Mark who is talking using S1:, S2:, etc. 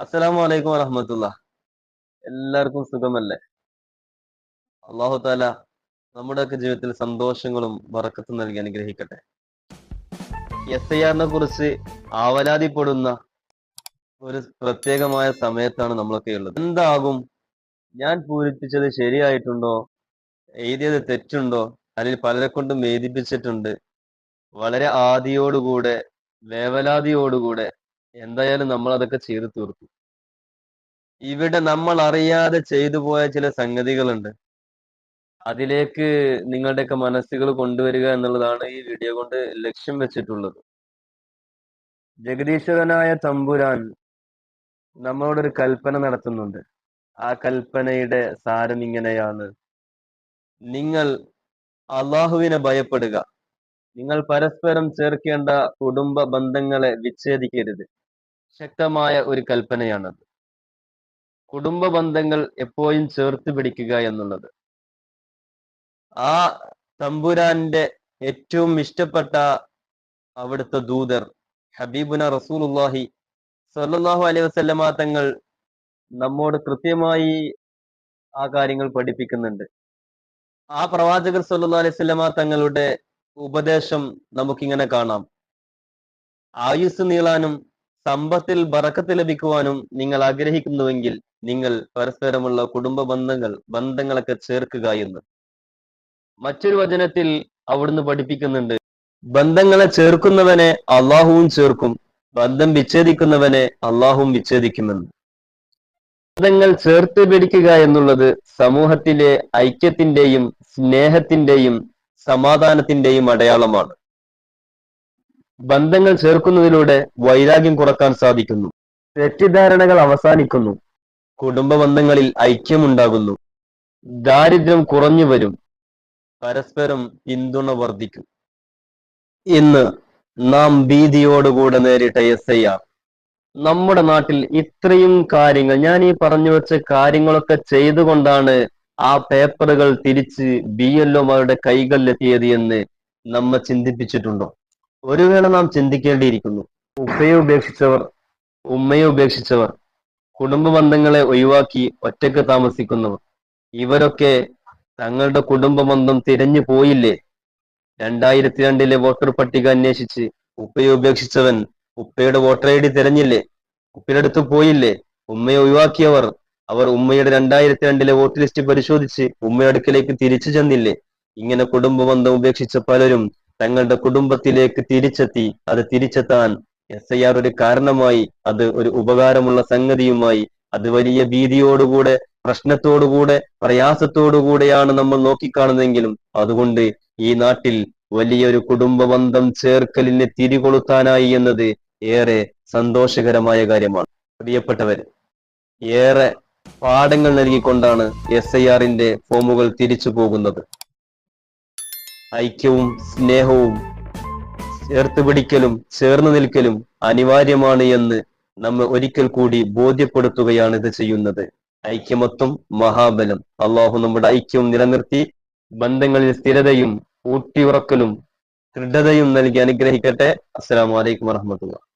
S1: അസ്സലാമു അലൈക്കും വറഹമത്തുള്ള. എല്ലാവർക്കും സുഖമല്ലേ? അള്ളാഹു താല നമ്മുടെയൊക്കെ ജീവിതത്തിൽ സന്തോഷങ്ങളും വറക്കത്തും നൽകി അനുഗ്രഹിക്കട്ടെ. എസ് ഐ ആറിനെ കുറിച്ച് ആവലാതിപ്പെടുന്ന ഒരു പ്രത്യേകമായ സമയത്താണ് നമ്മളൊക്കെ ഉള്ളത്. എന്താകും? ഞാൻ പൂരിപ്പിച്ചത് ശരിയായിട്ടുണ്ടോ? എഴുതിയത് തെറ്റുണ്ടോ? അല്ലെങ്കിൽ പലരെ കൊണ്ടും വേദിപ്പിച്ചിട്ടുണ്ട്. വളരെ ആദിയോടുകൂടെ വേവലാതിയോടുകൂടെ എന്തായാലും നമ്മൾ അതൊക്കെ ചെയ്തു തീർത്തു. ഇവിടെ നമ്മൾ അറിയാതെ ചെയ്തു പോയ ചില സംഗതികളുണ്ട്. അതിലേക്ക് നിങ്ങളുടെയൊക്കെ മനസ്സുകൾ കൊണ്ടുവരിക എന്നുള്ളതാണ് ഈ വീഡിയോ കൊണ്ട് ലക്ഷ്യം വെച്ചിട്ടുള്ളത്. ജഗദീശ്വരനായ തമ്പുരാൻ നമ്മളോടൊരു കൽപ്പന നടത്തുന്നുണ്ട്. ആ കൽപ്പനയുടെ സാരം ഇങ്ങനെയാണ്. നിങ്ങൾ അള്ളാഹുവിനെ ഭയപ്പെടുക. നിങ്ങൾ പരസ്പരം ചേർക്കേണ്ട കുടുംബ ബന്ധങ്ങളെ വിച്ഛേദിക്കരുത്. ശക്തമായ ഒരു കൽപ്പനയാണത്. കുടുംബ ബന്ധങ്ങൾ എപ്പോഴും ചേർത്ത് പിടിക്കുക എന്നുള്ളത്. ആ തമ്പുരാന്റെ ഏറ്റവും ഇഷ്ടപ്പെട്ട അവിടുത്തെ ദൂതർ ഹബീബുന റസൂലുല്ലാഹി സല്ലാഹു അലൈഹി വസല്ലമ തങ്ങൾ നമ്മോട് കൃത്യമായി ആ കാര്യങ്ങൾ പഠിപ്പിക്കുന്നുണ്ട്. ആ പ്രവാചകർ സല്ലാ അലൈഹി വസല്ലമ തങ്ങളുടെ ഉപദേശം നമുക്കിങ്ങനെ കാണാം. ആയുസ് നീളാനും സമ്പത്തിൽ ബറക്കത്ത് ലഭിക്കുവാനും നിങ്ങൾ ആഗ്രഹിക്കുന്നുവെങ്കിൽ നിങ്ങൾ പരസ്പരമുള്ള കുടുംബ ബന്ധങ്ങൾ ബന്ധങ്ങളൊക്കെ ചേർക്കുക എന്ന്. മറ്റൊരു വചനത്തിൽ അവിടുന്ന് പഠിപ്പിക്കുന്നുണ്ട്. ബന്ധങ്ങളെ ചേർക്കുന്നവനെ അള്ളാഹുവും ചേർക്കും ബന്ധം വിച്ഛേദിക്കുന്നവനെ അള്ളാഹുവും വിച്ഛേദിക്കുമെന്ന്. ബന്ധങ്ങൾ ചേർത്ത് പിടിക്കുക എന്നുള്ളത് സമൂഹത്തിലെ ഐക്യത്തിന്റെയും സ്നേഹത്തിന്റെയും സമാധാനത്തിന്റെയും അടയാളമാണ്. ബന്ധങ്ങൾ ചേർക്കുന്നതിലൂടെ വൈരാഗ്യം കുറയ്ക്കാൻ സാധിക്കുന്നു. തെറ്റിദ്ധാരണകൾ അവസാനിക്കുന്നു. കുടുംബ ബന്ധങ്ങളിൽ ഐക്യമുണ്ടാകുന്നു. ദാരിദ്ര്യം കുറഞ്ഞു വരും. പരസ്പരം പിന്തുണ വർദ്ധിക്കും. ഇന്ന് നാം ഭീതിയോടുകൂടെ നേരിട്ട എസ് ഐ ആർ. നമ്മുടെ നാട്ടിൽ ഇത്രയും കാര്യങ്ങൾ ഞാൻ ഈ പറഞ്ഞു വെച്ച കാര്യങ്ങളൊക്കെ ചെയ്തുകൊണ്ടാണ് ആ പേപ്പറുകൾ തിരിച്ച് ബി എൽഒമാരുടെ കൈകളിലെത്തിയത് എന്ന് നമ്മെ ചിന്തിപ്പിച്ചിട്ടുണ്ടോ? ഒരു വേള നാം ചിന്തിക്കേണ്ടിയിരിക്കുന്നു. ഉപ്പയെ ഉപേക്ഷിച്ചവർ ഉമ്മയെ ഉപേക്ഷിച്ചവർ കുടുംബ ബന്ധങ്ങളെ ഒഴിവാക്കി ഒറ്റയ്ക്ക് താമസിക്കുന്നവർ ഇവരൊക്കെ തങ്ങളുടെ കുടുംബ ബന്ധം തിരഞ്ഞു പോയില്ലേ? രണ്ടായിരത്തി രണ്ടിലെ വോട്ടർ പട്ടിക അന്വേഷിച്ച് ഉപ്പയെ ഉപേക്ഷിച്ചവൻ ഉപ്പയുടെ വോട്ടർ ഐ ഡി തിരഞ്ഞില്ലേ? ഉപ്പയുടെ അടുത്ത് പോയില്ലേ? ഉമ്മയെ ഒഴിവാക്കിയവർ അവർ ഉമ്മയുടെ രണ്ടായിരത്തി രണ്ടിലെ വോട്ട് ലിസ്റ്റ് പരിശോധിച്ച് ഉമ്മയുടെ അടുക്കലേക്ക് തിരിച്ചു ചെന്നില്ലേ? ഇങ്ങനെ കുടുംബ ബന്ധം ഉപേക്ഷിച്ച പലരും തങ്ങളുടെ കുടുംബത്തിലേക്ക് തിരിച്ചെത്തി. അത് തിരിച്ചെത്താൻ എസ് ഐ ആർ ഒരു കാരണമായി അത് ഒരു ഉപകാരമുള്ള സംഗതിയുമായി അത് വലിയ ഭീതിയോടുകൂടെ പ്രശ്നത്തോടുകൂടെ പ്രയാസത്തോടുകൂടെയാണ് നമ്മൾ നോക്കിക്കാണുന്നതെങ്കിലും അതുകൊണ്ട് ഈ നാട്ടിൽ വലിയൊരു കുടുംബബന്ധം ചേർക്കലിനെ തിരികൊളുത്താനായി എന്നത് ഏറെ സന്തോഷകരമായ കാര്യമാണ്. പ്രിയപ്പെട്ടവർ ഏറെ പാഠങ്ങൾ നൽകിക്കൊണ്ടാണ് എസ് ഐ ആറിന്റെ ഫോമുകൾ തിരിച്ചു പോകുന്നത്. ഐക്യവും സ്നേഹവും ചേർത്ത് പിടിക്കലും ചേർന്ന് നിൽക്കലും അനിവാര്യമാണ് എന്ന് നമ്മെ ഒരിക്കൽ കൂടി ബോധ്യപ്പെടുത്തുകയാണ് ഇത് ചെയ്യുന്നത്. ഐക്യമത്വം മഹാബലം. അള്ളാഹു നമ്മുടെ ഐക്യവും നിലനിർത്തി ബന്ധങ്ങളിൽ സ്ഥിരതയും ഊട്ടിയുറക്കലും ദൃഢതയും നൽകി അനുഗ്രഹിക്കട്ടെ. അസ്സലാമു അലൈക്കും വറഹമത്തുള്ള